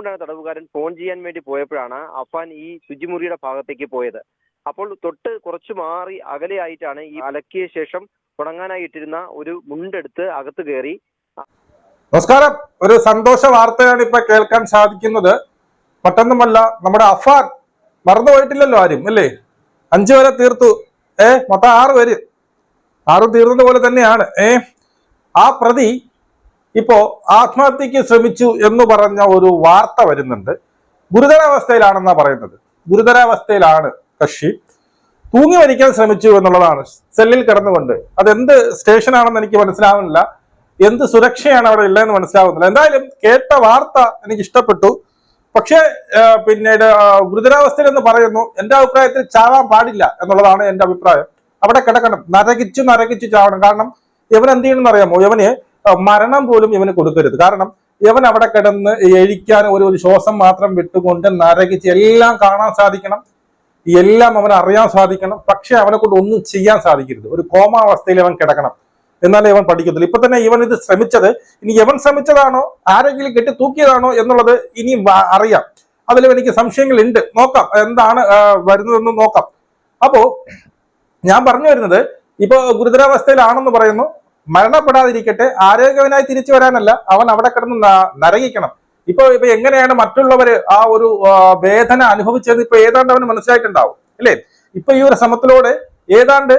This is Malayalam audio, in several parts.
ഒപ്പമുണ്ടായ തടവുകാരൻ ഫോൺ ചെയ്യാൻ വേണ്ടി പോയപ്പോഴാണ് അഫാൻ ഈ ശുചിമുറിയുടെ ഭാഗത്തേക്ക് പോയത്. അപ്പോൾ തൊട്ട് കുറച്ചു മാറി അകലെയായിട്ടാണ് ഈ അലക്കിയ ശേഷം ഉണങ്ങാനായി ഇട്ടിരുന്ന ഒരു മുണ്ടെടുത്ത് അകത്ത് കയറി. നമസ്കാരം. ഒരു സന്തോഷ വാർത്തയാണ് ഇപ്പൊ കേൾക്കാൻ സാധിക്കുന്നത്. മറ്റൊന്നുമല്ല നമ്മുടെ അഫാൻ മറന്നുപോയിട്ടില്ലല്ലോ ആരും അല്ലേ? അഞ്ചു വരെ തീർത്തു. ഏ മൊത്തം ആറ് പേര്. ആറും തീർന്നത് പോലെ തന്നെയാണ്. ഏ ആ പ്രതി ഇപ്പോ ആത്മഹത്യക്ക് ശ്രമിച്ചു എന്ന് പറഞ്ഞ ഒരു വാർത്ത വരുന്നുണ്ട്. ഗുരുതരാവസ്ഥയിലാണെന്നാ പറയുന്നത്. ഗുരുതരാവസ്ഥയിലാണ് കക്ഷി. തൂങ്ങി മരിക്കാൻ ശ്രമിച്ചു എന്നുള്ളതാണ്. സെല്ലിൽ കിടന്നുകൊണ്ട്. അതെന്ത് സ്റ്റേഷനാണെന്ന് എനിക്ക് മനസ്സിലാവുന്നില്ല. എന്ത് സുരക്ഷയാണ് അവിടെ ഉള്ളതെന്ന് മനസ്സിലാവുന്നില്ല. എന്തായാലും കേട്ട വാർത്ത എനിക്ക് ഇഷ്ടപ്പെട്ടു. പക്ഷേ പിന്നീട് എന്ന് പറയുന്നു. എന്റെ അഭിപ്രായത്തിൽ ചാവാൻ പാടില്ല എന്നുള്ളതാണ് എന്റെ അഭിപ്രായം. അവിടെ കിടക്കണം. നരകിച്ചു നരകിച്ചു ചാവണം. കാരണം ഇവൻ എന്ത് ചെയ്യണമെന്ന് അറിയാമോ? ഇവന് മരണം പോലും ഇവന് കൊടുക്കരുത്. കാരണം ഇവൻ അവിടെ കിടന്ന് എഴിക്കാൻ ഒരു ഒരു ശ്വാസം മാത്രം വിട്ടുകൊണ്ട് നരകിച്ച് എല്ലാം കാണാൻ സാധിക്കണം. എല്ലാം അവൻ അറിയാൻ സാധിക്കണം. പക്ഷെ അവനെ കൊണ്ട് ഒന്നും ചെയ്യാൻ സാധിക്കരുത്. ഒരു കോമാവസ്ഥയിൽ അവൻ കിടക്കണം. എന്നാലേ ഇവൻ പഠിക്കത്തില്ല ഇപ്പൊ തന്നെ ഇവൻ ഇത് ശ്രമിച്ചത് ഇനി ഇവൻ ശ്രമിച്ചതാണോ? ആരെങ്കിലും കെട്ടി തൂക്കിയതാണോ എന്നുള്ളത് ഇനി അറിയാം. അതിലും എനിക്ക് സംശയങ്ങളുണ്ട്. നോക്കാം. എന്താണ് വരുന്നതെന്ന് നോക്കാം. അപ്പോ ഞാൻ പറഞ്ഞു വരുന്നത് ഇപ്പൊ ഗുരുതരാവസ്ഥയിലാണെന്ന് പറയുന്നു. മരണപ്പെടാതിരിക്കട്ടെ ആരോഗ്യവനായി തിരിച്ചു വരാനല്ല അവൻ അവിടെ കിടന്ന് നരകിക്കണം. ഇപ്പൊ ഇപ്പൊ എങ്ങനെയാണ് മറ്റുള്ളവര് ആ ഒരു വേദന അനുഭവിച്ചത് ഇപ്പൊ ഏതാണ്ട് അവന് മനസ്സിലായിട്ടുണ്ടാവും അല്ലേ? ഇപ്പൊ ഈ ഒരു ശ്രമത്തിലൂടെ ഏതാണ്ട്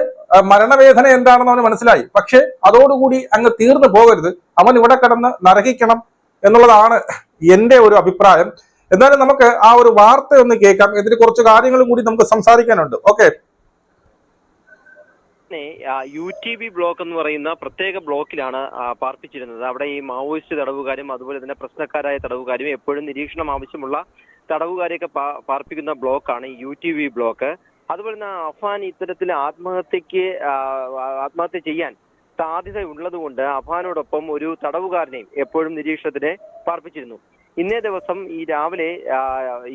മരണവേദന എന്താണെന്ന് അവന് മനസ്സിലായി. പക്ഷെ അതോടുകൂടി അങ്ങ് തീർന്നു പോകരുത്. അവൻ ഇവിടെ കിടന്ന് നരകിക്കണം എന്നുള്ളതാണ് എന്റെ ഒരു അഭിപ്രായം. എന്നാലും നമുക്ക് ആ ഒരു വാർത്ത ഒന്ന് കേൾക്കാം. ഇതിന് കുറച്ച് കാര്യങ്ങളും കൂടി നമുക്ക് സംസാരിക്കാനുണ്ട്. Okay. U T B block എന്ന് പറയുന്ന പ്രത്യേക ബ്ലോക്കിലാണ് പാർപ്പിച്ചിരുന്നത്. അവിടെ ഈ മാവോയിസ്റ്റ് തടവുകാരും അതുപോലെ തന്നെ പ്രശ്നക്കാരായ തടവുകാരും എപ്പോഴും നിരീക്ഷണം ആവശ്യമുള്ള തടവുകാരെയൊക്കെ പാർപ്പിക്കുന്ന ബ്ലോക്കാണ് യു ടി ബി ബ്ലോക്ക്. അതുപോലെ തന്നെ അഫാൻ ഇത്തരത്തിൽ ആത്മഹത്യക്ക് ആത്മഹത്യ ചെയ്യാൻ സാധ്യത ഉള്ളതുകൊണ്ട് അഫാനോടൊപ്പം ഒരു തടവുകാരനെയും എപ്പോഴും നിരീക്ഷണത്തിന് പാർപ്പിച്ചിരുന്നു. ഇന്നേ ദിവസം ഈ രാവിലെ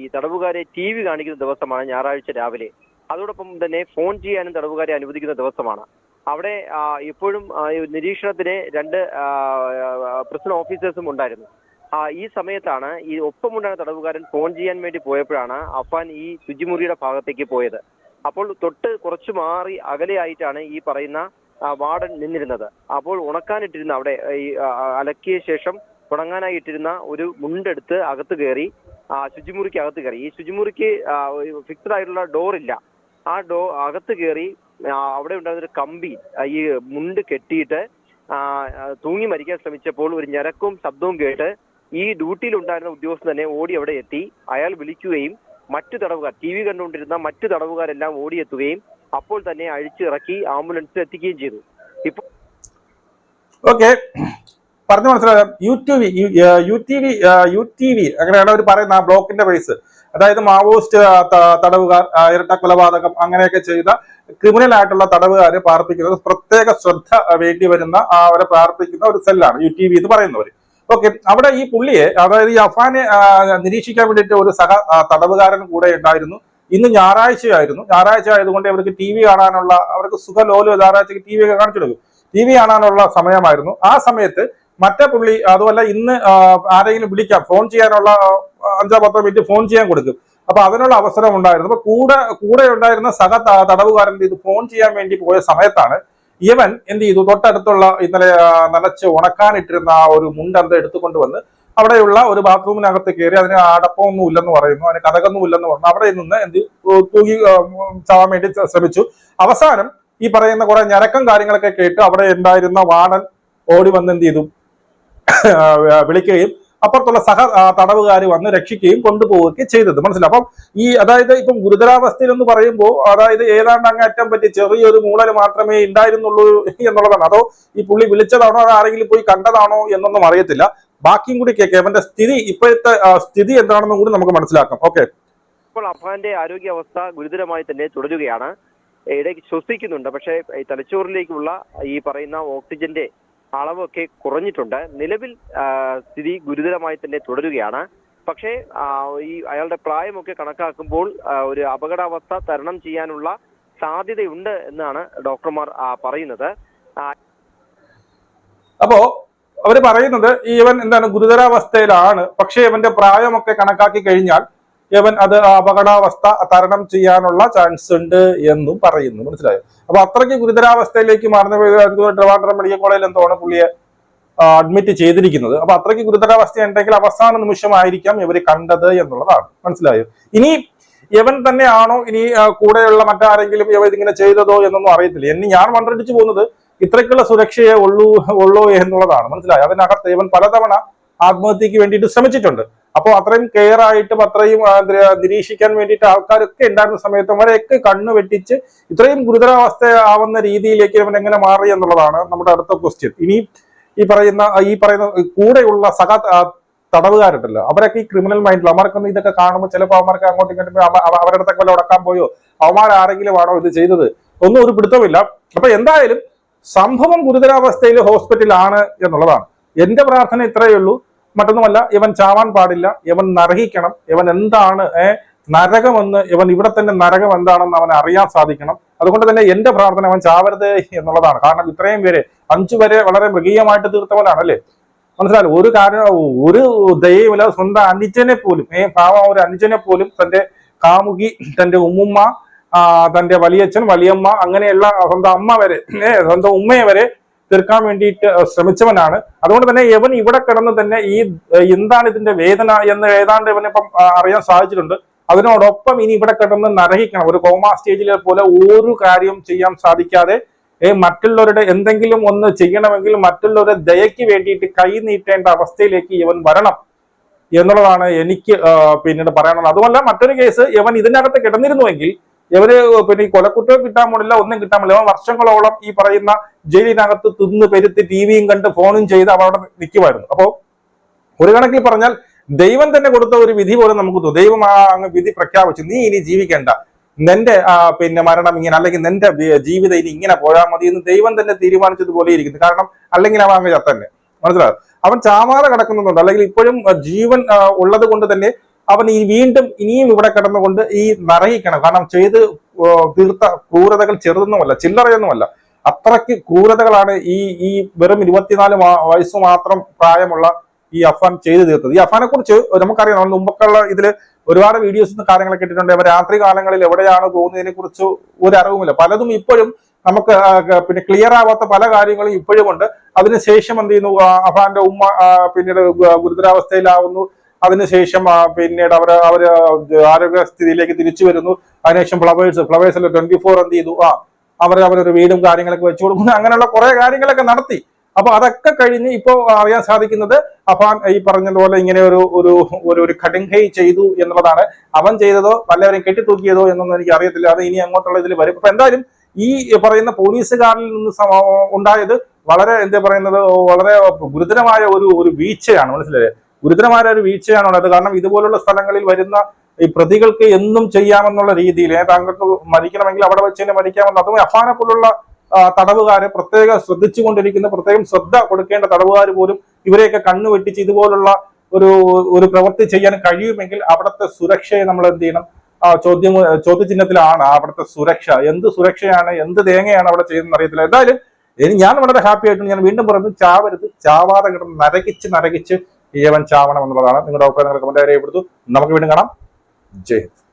ഈ തടവുകാരെ ടി വി കാണിക്കുന്ന ദിവസമാണ് ഞായറാഴ്ച രാവിലെ. അതോടൊപ്പം തന്നെ ഫോൺ ചെയ്യാനും തടവുകാരെ അനുവദിക്കുന്ന ദിവസമാണ്. അവിടെ ഇപ്പോഴും നിരീക്ഷണത്തിന് രണ്ട് പ്രസിഡന്റ് ഓഫീസേഴ്സും ഉണ്ടായിരുന്നു. ഈ സമയത്താണ് ഈ ഒപ്പമുണ്ടായ തടവുകാരൻ ഫോൺ ചെയ്യാൻ വേണ്ടി പോയപ്പോഴാണ് അഫാൻ ഈ ശുചിമുറിയുടെ ഭാഗത്തേക്ക് പോയത്. അപ്പോൾ തൊട്ട് കുറച്ചു മാറി അകലെയായിട്ടാണ് ഈ പറയുന്ന വാർഡൻ നിന്നിരുന്നത്. അപ്പോൾ ഉണക്കാനിട്ടിരുന്ന അവിടെ ഈ അലക്കിയ ശേഷം ഉണങ്ങാനായി ഇട്ടിരുന്ന ഒരു മുണ്ടെടുത്ത് അകത്ത് കയറി ശുചിമുറിക്ക് അകത്ത് കയറി. ഈ ശുചിമുറിക്ക് ഫിക്സഡ് ആയിട്ടുള്ള ഡോർ ഇല്ല. ആ ഡോ അകത്ത് കയറി അവിടെ ഉണ്ടായിരുന്ന ഒരു കമ്പി ഈ മുണ്ട് കെട്ടിയിട്ട് തൂങ്ങി മരിക്കാൻ ശ്രമിച്ചപ്പോൾ ഒരു ഞരക്കും ശബ്ദവും കേട്ട് ഈ ഡ്യൂട്ടിയിൽ ഉണ്ടായിരുന്ന ഉദ്യോഗസ്ഥൻ തന്നെ ഓടി അവിടെ എത്തി. അയാൾ വിളിക്കുകയും മറ്റു തടവുകാർ ടി വി കണ്ടുകൊണ്ടിരുന്ന മറ്റു തടവുകാരെല്ലാം ഓടിയെത്തുകയും അപ്പോൾ തന്നെ അഴിച്ചിറക്കി ആംബുലൻസിൽ എത്തിക്കുകയും ചെയ്തു. ഇപ്പോൾ ഓക്കെ പറഞ്ഞു മനസ്സിലാക്കാം U T V U T V U T V അങ്ങനെയാണ് അവർ പറയുന്ന ആ ബ്ലോക്കിന്റെ പേസ് അതായത് മാവോയിസ്റ്റ് തടവുകാർ ഇരട്ട കൊലപാതകം അങ്ങനെയൊക്കെ ചെയ്ത ക്രിമിനൽ ആയിട്ടുള്ള തടവുകാരെ പാർപ്പിക്കുന്നത് പ്രത്യേക ശ്രദ്ധ വേണ്ടി വരുന്ന അവരെ പാർപ്പിക്കുന്ന ഒരു സെല്ലാണ് യു ടി വി എന്ന് പറയുന്നവർ ഓക്കെ അവിടെ ഈ പുള്ളിയെ അതായത് ഈ അഫാനെ നിരീക്ഷിക്കാൻ വേണ്ടിയിട്ട് ഒരു സഹ തടവുകാരൻ കൂടെ ഉണ്ടായിരുന്നു. ഇന്ന് ഞായറാഴ്ചയായിരുന്നു. ഞായറാഴ്ച ആയതുകൊണ്ട് അവർക്ക് ടി വി കാണാനുള്ള അവർക്ക് സുഖലോലോ ഞായറാഴ്ചക്ക് ടി വി ഒക്കെ കാണിച്ചു കൊടുക്കും. ടി വി കാണാനുള്ള സമയമായിരുന്നു. ആ സമയത്ത് മറ്റേ പുള്ളി അതുമല്ല ഇന്ന് ആരെങ്കിലും വിളിക്കാം. ഫോൺ ചെയ്യാനുള്ള അഞ്ചോ പത്തോ മിനിറ്റ് ഫോൺ ചെയ്യാൻ കൊടുക്കും. അപ്പൊ അതിനുള്ള അവസരം ഉണ്ടായിരുന്നു. അപ്പൊ കൂടെ കൂടെ ഉണ്ടായിരുന്ന സഹ തടവുകാരൻ ഇത് ഫോൺ ചെയ്യാൻ വേണ്ടി പോയ സമയത്താണ് ഇവൻ എന്ത് ചെയ്തു? തൊട്ടടുത്തുള്ള ഇന്നലെ നനച്ച് ഉണക്കാനിട്ടിരുന്ന ആ ഒരു മുണ്ടെന്ത് എടുത്തുകൊണ്ട് വന്ന് അവിടെയുള്ള ഒരു ബാത്റൂമിനകത്ത് കയറി അതിന് അടപ്പമൊന്നും ഇല്ലെന്ന് പറയുന്നു. അതിന് കഥകൊന്നും ഇല്ലെന്ന് പറഞ്ഞു. അവിടെ നിന്ന് എന്ത്? തൂങ്ങി ചാവാൻ വേണ്ടി ശ്രമിച്ചു. അവസാനം ഈ പറയുന്ന കുറെ ഞരക്കം കാര്യങ്ങളൊക്കെ കേട്ട് അവിടെ ഉണ്ടായിരുന്ന വാടൻ ഓടി വന്ന് എന്ത് ചെയ്തു? വിളിക്കുകയും അപ്പുറത്തുള്ള സഹ തടവുകാർ വന്ന് രക്ഷിക്കുകയും കൊണ്ടുപോവുകയൊക്കെ ചെയ്തത്. മനസ്സിലായി? അപ്പം ഈ അതായത് ഇപ്പം ഗുരുതരാവസ്ഥയിൽ എന്ന് പറയുമ്പോൾ അതായത് ഏതാണ്ട് അങ്ങേറ്റം പറ്റി ചെറിയൊരു മൂളൽ മാത്രമേ ഉണ്ടായിരുന്നുള്ളൂ എന്നുള്ളതാണ്. അതോ ഈ പുള്ളി വിളിച്ചതാണോ? അത് ആരെങ്കിലും പോയി കണ്ടതാണോ എന്നൊന്നും അറിയത്തില്ല. ബാക്കിയും കൂടി കേൾക്കാം. അവന്റെ സ്ഥിതി ഇപ്പോഴത്തെ സ്ഥിതി എന്താണെന്നും കൂടി നമുക്ക് മനസ്സിലാക്കാം. ഓക്കെ. ഇപ്പോൾ അഫാന്റെ ആരോഗ്യാവസ്ഥ ഗുരുതരമായി തന്നെ തുടരുകയാണ്. ഇടയ്ക്ക് ശ്വസിക്കുന്നുണ്ട്. പക്ഷേ ഈ തലച്ചോറിലേക്കുള്ള ഈ പറയുന്ന ഓക്സിജന്റെ അളവൊക്കെ കുറഞ്ഞിട്ടുണ്ട്. നിലവിൽ സ്ഥിതി ഗുരുതരമായി തന്നെ തുടരുകയാണ്. പക്ഷേ ഈ അയാളുടെ പ്രായമൊക്കെ കണക്കാക്കുമ്പോൾ ഒരു അപകടാവസ്ഥ തരണം ചെയ്യാനുള്ള സാധ്യതയുണ്ട് എന്നാണ് ഡോക്ടർമാർ പറയുന്നത്. അപ്പോ അവർ പറയുന്നത് ഈ ഇവൻ എന്താണ് ഗുരുതരാവസ്ഥയിലാണ്. പക്ഷേ ഇവന്റെ പ്രായമൊക്കെ കണക്കാക്കി കഴിഞ്ഞാൽ ഇവൻ അത് അപകടാവസ്ഥ തരണം ചെയ്യാനുള്ള ചാൻസ് ഉണ്ട് എന്നും പറയുന്നു. മനസ്സിലായോ? അപ്പൊ അത്രയ്ക്ക് ഗുരുതരാവസ്ഥയിലേക്ക് മാറുന്ന ട്രിവാൻഡ്രം മെഡിക്കൽ കോളേജിൽ എന്തോണ് പുള്ളിയെ അഡ്മിറ്റ് ചെയ്തിരിക്കുന്നത്. അപ്പൊ അത്രയ്ക്ക് ഗുരുതരാവസ്ഥ ഉണ്ടെങ്കിൽ അവസാന നിമിഷമായിരിക്കാം ഇവർ കണ്ടത് എന്നുള്ളതാണ്. മനസ്സിലായോ? ഇനി ഇവൻ തന്നെയാണോ ഇനി കൂടെയുള്ള മറ്റാരെങ്കിലും ഇവ ഇതിങ്ങനെ ചെയ്തതോ എന്നൊന്നും അറിയത്തില്ല. ഇനി ഞാൻ മണ്ടടിച്ചു പോകുന്നത് ഇത്രയ്ക്കുള്ള സുരക്ഷയെ ഉള്ളൂ ഉള്ളൂ എന്നുള്ളതാണ്. മനസ്സിലായോ? അതിനകത്ത് ഇവൻ പലതവണ ആത്മഹത്യക്ക് വേണ്ടിയിട്ട് ശ്രമിച്ചിട്ടുണ്ട്. അപ്പോൾ അത്രയും കെയർ ആയിട്ടും അത്രയും നിരീക്ഷിക്കാൻ വേണ്ടിയിട്ട് ആൾക്കാരൊക്കെ ഉണ്ടായിരുന്ന സമയത്ത് അവരെയൊക്കെ കണ്ണു വെട്ടിച്ച് ഇത്രയും ഗുരുതരാവസ്ഥ ആവുന്ന രീതിയിലേക്ക് അവൻ എങ്ങനെ മാറി എന്നുള്ളതാണ് നമ്മുടെ അടുത്ത ക്വസ്റ്റ്യൻ ഇനി ഈ പറയുന്ന ഈ പറയുന്ന കൂടെയുള്ള സഹ തടവുകാരുണ്ടല്ലോ. അവരൊക്കെ ഈ ക്രിമിനൽ മൈൻഡിൽ അവർക്കൊന്നും ഇതൊക്കെ കാണുമ്പോൾ ചിലപ്പോൾ അവർക്ക് അങ്ങോട്ടും ഇങ്ങോട്ടും അവ- അവ- അവരുടെ അടുത്തൊക്കെ വല്ല ഉടക്കാൻ പോയോ? അവന്മാർ ആരെങ്കിലും ആണോ ഇത് ചെയ്തത്? ഒന്നും ഒരു പിടുത്തമില്ല അപ്പൊ എന്തായാലും സംഭവം ഗുരുതരാവസ്ഥയിൽ ഹോസ്പിറ്റലാണ് എന്നുള്ളതാണ്. എന്റെ പ്രാർത്ഥന ഇത്രയേ ഉള്ളൂ. മറ്റൊന്നുമല്ല ഇവൻ ചാവാൻ പാടില്ല ഇവൻ നരഹിക്കണം ഇവൻ എന്താണ് നരകമെന്ന് ഇവൻ ഇവിടെ തന്നെ നരകം എന്താണെന്ന് അവൻ അറിയാൻ സാധിക്കണം. അതുകൊണ്ട് തന്നെ എന്റെ പ്രാർത്ഥന അവൻ ചാവരുത് എന്നുള്ളതാണ്. കാരണം ഇത്രയും പേര് അഞ്ചു വരെ വളരെ മൃഗീയമായിട്ട് തീർത്തവനാണ് അല്ലേ? മനസ്സിലായി? ഒരു കാരണം ഒരു ദയവുമില്ല സ്വന്തം അനുജനെ പോലും ഏ പാവം ഒരു അനുജനെ പോലും തന്റെ കാമുകി തന്റെ ഉമ്മുമ്മ തന്റെ വലിയച്ഛൻ വലിയമ്മ അങ്ങനെയുള്ള സ്വന്തം അമ്മ വരെ സ്വന്തം ഉമ്മയെ വരെ തീർക്കാൻ വേണ്ടിയിട്ട് ശ്രമിച്ചവനാണ്. അതുകൊണ്ട് തന്നെ ഇവൻ ഇവിടെ കിടന്ന് തന്നെ ഈ എന്താണ് ഇതിന്റെ വേദന എന്ന് ഏതാണ്ട് ഇവനിപ്പം ഇപ്പം അറിയാൻ സാധിച്ചിട്ടുണ്ട്. അതിനോടൊപ്പം ഇനി ഇവിടെ കിടന്ന് നരഹിക്കണം. ഒരു കോമ സ്റ്റേജിലെ പോലെ ഒരു കാര്യവും ചെയ്യാൻ സാധിക്കാതെ മറ്റുള്ളവരുടെ എന്തെങ്കിലും ഒന്ന് ചെയ്യണമെങ്കിൽ മറ്റുള്ളവരുടെ ദയയ്ക്ക് വേണ്ടിയിട്ട് കൈ നീട്ടേണ്ട അവസ്ഥയിലേക്ക് ഇവൻ വരണം എന്നുള്ളതാണ് എനിക്ക് പിന്നീട് പറയാനുള്ളത്. അതുമല്ല മറ്റൊരു കേസ് ഇവൻ ഇതിനകത്ത് കിടന്നിരുന്നുവെങ്കിൽ ഇവർ പിന്നെ ഈ കൊലക്കുറ്റവും കിട്ടാൻ പോണില്ല ഒന്നും കിട്ടാൻ പോണില്ല. വർഷങ്ങളോളം ഈ പറയുന്ന ജയിലിനകത്ത് തിന്ന് പെരുത്ത് ടിവിയും കണ്ട് ഫോണും ചെയ്ത് അവരവിടെ നിൽക്കുമായിരുന്നു അപ്പോ ഒരു കണക്കിൽ പറഞ്ഞാൽ ദൈവം തന്നെ കൊടുത്ത ഒരു വിധി പോലെ നമുക്ക് തോന്നും. ദൈവം ആ അങ്ങ് വിധി പ്രഖ്യാപിച്ചു. നീ ഇനി ജീവിക്കേണ്ട. നിന്റെ പിന്നെ മരണം ഇങ്ങനെ അല്ലെങ്കിൽ നിന്റെ ജീവിതം ഇനി ഇങ്ങനെ പോയാൽ മതി എന്ന് ദൈവം തന്നെ തീരുമാനിച്ചതുപോലെ ഇരിക്കുന്നു. കാരണം അല്ലെങ്കിൽ അവൻ അങ്ങ് ചത്തന്നെ. മനസ്സിലാവും അവൻ ചാമാറ കിടക്കുന്നുണ്ട്. അല്ലെങ്കിൽ ഇപ്പോഴും ജീവൻ ഉള്ളത് കൊണ്ട് തന്നെ അവൻ ഈ വീണ്ടും ഇനിയും ഇവിടെ കിടന്നുകൊണ്ട് ഈ നരകിക്കണം. കാരണം ചെയ്ത് തീർത്ത ക്രൂരതകൾ ചെറുതൊന്നുമല്ല ചില്ലറയൊന്നുമല്ല. അത്രയ്ക്ക് ക്രൂരതകളാണ് ഈ ഈ വെറും ഇരുപത്തിനാല് വയസ്സ് മാത്രം പ്രായമുള്ള ഈ അഫാൻ ചെയ്തു തീർത്തത്. ഈ അഫാനെ കുറിച്ച് നമുക്കറിയാം. നമ്മൾ മുമ്പൊക്കെയുള്ള ഇതിൽ ഒരുപാട് വീഡിയോസ് കാര്യങ്ങളൊക്കെ ഇട്ടിട്ടുണ്ട്. അവർ രാത്രി കാലങ്ങളിൽ എവിടെയാണ് പോകുന്നതിനെ കുറിച്ച് ഒരു അറിവുമില്ല. പലതും ഇപ്പോഴും നമുക്ക് പിന്നെ ക്ലിയർ ആവാത്ത പല കാര്യങ്ങളും ഇപ്പോഴുമുണ്ട് അതിനുശേഷം എന്ത് ചെയ്യുന്നു? അഫാന്റെ ഉമ്മ പിന്നീട് ഗുരുതരാവസ്ഥയിലാവുന്നു. അതിനുശേഷം പിന്നീട് അവർ അവർ ആരോഗ്യസ്ഥിതിയിലേക്ക് തിരിച്ചു വരുന്നു. അതിനുശേഷം ഫ്ലവേഴ്സ് ഫ്ലവേഴ്സിൽ ട്വന്റി ഫോർ എന്ത് ചെയ്തു? ആ അവർ അവരൊരു വീടും കാര്യങ്ങളൊക്കെ വെച്ചു കൊടുക്കുന്നു. അങ്ങനെയുള്ള കുറെ കാര്യങ്ങളൊക്കെ നടത്തി. അപ്പൊ അതൊക്കെ കഴിഞ്ഞ് ഇപ്പോൾ അറിയാൻ സാധിക്കുന്നത് അഫാൻ ഈ പറഞ്ഞതുപോലെ ഇങ്ങനെ ഒരു ഒരു ഒരു ഒരു കടുങ്കൈ ചെയ്തു എന്നുള്ളതാണ്. അവൻ ചെയ്തതോ വല്ലവരെയും കെട്ടിത്തൂക്കിയതോ എന്നൊന്നും എനിക്ക് അറിയത്തില്ല. അത് ഇനി അങ്ങോട്ടുള്ള ഇതിൽ വരും. അപ്പൊ എന്തായാലും ഈ പറയുന്ന പോലീസുകാരിൽ നിന്ന് ഉണ്ടായത് വളരെ എന്താ പറയുന്നത് വളരെ ഗുരുതരമായ ഒരു ഒരു വീഴ്ചയാണ്. മനസ്സിലായത് ഗുരുതരമായ ഒരു വീഴ്ചയാണ് ഉള്ളത്. കാരണം ഇതുപോലുള്ള സ്ഥലങ്ങളിൽ വരുന്ന ഈ പ്രതികൾക്ക് എന്നും ചെയ്യാമെന്നുള്ള രീതിയിൽ താങ്കൾക്ക് മരിക്കണമെങ്കിൽ അവിടെ വെച്ച് തന്നെ മരിക്കാമെന്ന് അതും അഫാനെ പോലുള്ള തടവുകാരെ പ്രത്യേകം ശ്രദ്ധിച്ചുകൊണ്ടിരിക്കുന്ന പ്രത്യേകം ശ്രദ്ധ കൊടുക്കേണ്ട തടവുകാർ പോലും ഇവരെയൊക്കെ കണ്ണു വെട്ടിച്ച് ഇതുപോലുള്ള ഒരു ഒരു പ്രവൃത്തി ചെയ്യാൻ കഴിയുമെങ്കിൽ അവിടുത്തെ സുരക്ഷയെ നമ്മൾ എന്ത് ചെയ്യണം? ചോദ്യം ചോദ്യചിഹ്നത്തിലാണ് അവിടുത്തെ സുരക്ഷ. എന്ത് സുരക്ഷയാണ് എന്ത് തേങ്ങയാണ് അവിടെ ചെയ്യുന്നത് അറിയത്തില്ല. എന്തായാലും ഞാൻ വളരെ ഹാപ്പി ആയിട്ടുണ്ട്. ഞാൻ വീണ്ടും പറഞ്ഞു ചാവരുത് ചാവാതെ കിടന്ന് നരകിച്ച് നരകിച്ച് ഇവൻ ചാവണം എന്നുള്ളതാണ്. നിങ്ങളുടെ അഭിപ്രായം കമന്റ് രേഖപ്പെടുത്തു. നമുക്ക് വീണ്ടും കാണാം. ജയ് ഹിന്ദ്.